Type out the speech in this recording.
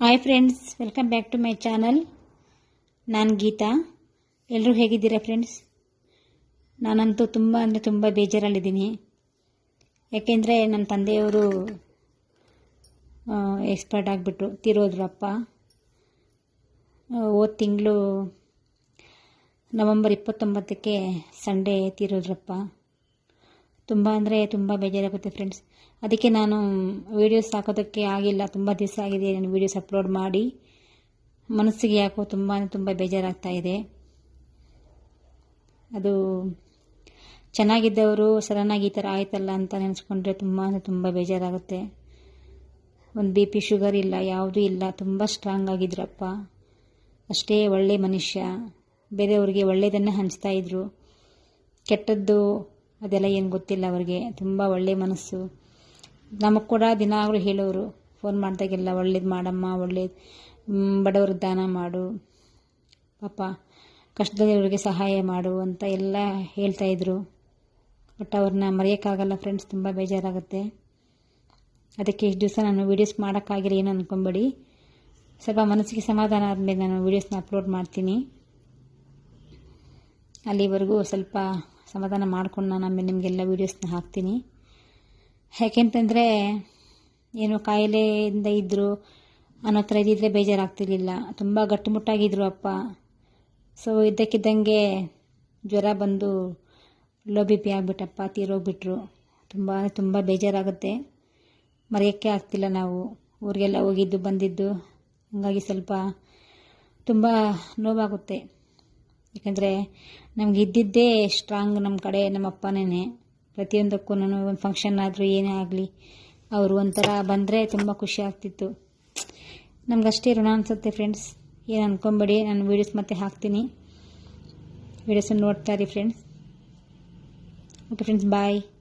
Hi friends welcome back to my channel ನಾನು ಗೀತಾ. ಎಲ್ಲರೂ ಹೇಗಿದ್ದೀರಾ ಫ್ರೆಂಡ್ಸ್ ನಾನಂತೂ ತುಂಬ ಅಂದರೆ ತುಂಬ ಬೇಜಾರಲ್ಲಿದ್ದೀನಿ. ಯಾಕೆಂದರೆ ನನ್ನ ತಂದೆಯವರು ಎಕ್ಸ್ಪರ್ಟ್ ಆಗಿಬಿಟ್ರು ತೀರೋದ್ರು ಅಪ್ಪ. ಹೋದ ತಿಂಗಳು ನವಂಬರ್ ಇಪ್ಪತ್ತೊಂಬತ್ತಕ್ಕೆ ಸಂಡೇ ತೀರೋದ್ರಪ್ಪ ತುಂಬ ಅಂದರೆ ತುಂಬ ಬೇಜಾರಾಗುತ್ತೆ ಫ್ರೆಂಡ್ಸ್ ಅದಕ್ಕೆ ನಾನು ವೀಡಿಯೋಸ್ ಹಾಕೋದಕ್ಕೆ ಆಗಿಲ್ಲ, ತುಂಬ ದಿವಸ ಆಗಿದೆ ನಾನು ವೀಡಿಯೋಸ್ ಅಪ್ಲೋಡ್ ಮಾಡಿ. ಮನಸ್ಸಿಗೆ ಯಾಕೋ ತುಂಬ ತುಂಬ ಬೇಜಾರಾಗ್ತಾ ಇದೆ. ಅದು ಚೆನ್ನಾಗಿದ್ದವರು ಸಡನ್ನಾಗಿ ಈ ಥರ ಆಯ್ತಲ್ಲ ಅಂತ ನೆನೆಸ್ಕೊಂಡ್ರೆ ತುಂಬ ಅಂದರೆ ತುಂಬ ಬೇಜಾರಾಗುತ್ತೆ. ಒಂದು ಬಿ ಪಿ ಶುಗರ್ ಇಲ್ಲ, ಯಾವುದೂ ಇಲ್ಲ, ತುಂಬ ಸ್ಟ್ರಾಂಗ್ ಆಗಿದ್ರಪ್ಪ. ಅಷ್ಟೇ ಒಳ್ಳೆ ಮನುಷ್ಯ, ಬೇರೆಯವ್ರಿಗೆ ಒಳ್ಳೆಯದನ್ನೇ ಹಂಚ್ತಾ ಇದ್ರು. ಕೆಟ್ಟದ್ದು ಅದೆಲ್ಲ ಏನು ಗೊತ್ತಿಲ್ಲ ಅವ್ರಿಗೆ. ತುಂಬ ಒಳ್ಳೆ ಮನಸ್ಸು. ನಮಗೆ ಕೂಡ ದಿನಾಗಲೂ ಹೇಳೋರು ಫೋನ್ ಮಾಡಿದಾಗೆಲ್ಲ ಒಳ್ಳೇದು ಮಾಡಮ್ಮ, ಒಳ್ಳೇದು ಬಡವ್ರಿಗೆ ದಾನ ಮಾಡು, ಪಾಪ ಕಷ್ಟದಲ್ಲಿರೋರಿಗೆ ಸಹಾಯ ಮಾಡು ಅಂತ ಎಲ್ಲ ಹೇಳ್ತಾಯಿದ್ರು ಬಟ್ ಅವ್ರನ್ನ ಮರೆಯೋಕ್ಕಾಗಲ್ಲ ಫ್ರೆಂಡ್ಸ್ ತುಂಬ ಬೇಜಾರಾಗುತ್ತೆ. ಅದಕ್ಕೆ ಇಷ್ಟು ದಿವಸ ನಾನು ವೀಡಿಯೋಸ್ ಮಾಡೋಕ್ಕಾಗಿಲ್ಲ ಏನು ಅಂದ್ಕೊಂಬೇಡಿ ಸ್ವಲ್ಪ ಮನಸ್ಸಿಗೆ ಸಮಾಧಾನ ಆದಮೇಲೆ ನಾನು ವೀಡಿಯೋಸ್ನ ಅಪ್ಲೋಡ್ ಮಾಡ್ತೀನಿ. ಅಲ್ಲಿವರೆಗೂ ಸ್ವಲ್ಪ ಸಮಾಧಾನ ಮಾಡ್ಕೊಂಡು ನಾನು ಆಮೇಲೆ ನಿಮಗೆಲ್ಲ ವೀಡಿಯೋಸ್ನ ಹಾಕ್ತೀನಿ. ಯಾಕೆಂತಂದರೆ, ಏನು ಕಾಯಿಲೆಯಿಂದ ಇದ್ದರು ಅನ್ನೋ ಥರ ಇದ್ದಿದ್ರೆ ಬೇಜಾರಾಗ್ತಿರ್ಲಿಲ್ಲ. ತುಂಬ ಗಟ್ಟುಮುಟ್ಟಾಗಿದ್ದರು ಅಪ್ಪ. ಸೊ ಇದ್ದಕ್ಕಿದ್ದಂಗೆ ಜ್ವರ ಬಂದು ಲೋ ಬಿ ಪಿ ಆಗಿಬಿಟ್ಟಪ್ಪ, ತೀರೋಗ್ಬಿಟ್ರು. ತುಂಬ ತುಂಬ ಬೇಜಾರಾಗುತ್ತೆ. ಮರೆಯೋಕ್ಕೆ ಆಗ್ತಿಲ್ಲ ನಾವು. ಊರಿಗೆಲ್ಲ ಹೋಗಿದ್ದು, ಬಂದಿದ್ದು. ಹಾಗಾಗಿ ಸ್ವಲ್ಪ ತುಂಬ ನೋವಾಗುತ್ತೆ. ಯಾಕಂದರೆ ನಮ್ಗೆ ಇದ್ದಿದ್ದೇ ಸ್ಟ್ರಾಂಗ್ ನಮ್ಮ ಕಡೆ ನಮ್ಮ ಅಪ್ಪನೇ ಪ್ರತಿಯೊಂದಕ್ಕೂ ನಾನು ಒಂದು ಫಂಕ್ಷನ್ ಆದರೂ ಏನೇ ಆಗಲಿ, ಅವರು ಒಂಥರ ಬಂದರೆ ತುಂಬ ಖುಷಿ ಆಗ್ತಿತ್ತು. ನಮ್ಗಷ್ಟೇ ಋಣ ಅನಿಸುತ್ತೆ ಫ್ರೆಂಡ್ಸ್ ಏನು ಅಂದ್ಕೊಂಬೇಡಿ ನಾನು ವೀಡಿಯೋಸ್ ಮತ್ತೆ ಹಾಕ್ತೀನಿ. ವೀಡಿಯೋಸನ್ನು ನೋಡ್ತಾ ಇರಿ ಫ್ರೆಂಡ್ಸ್ ಓಕೆ ಫ್ರೆಂಡ್ಸ್ ಬಾಯ್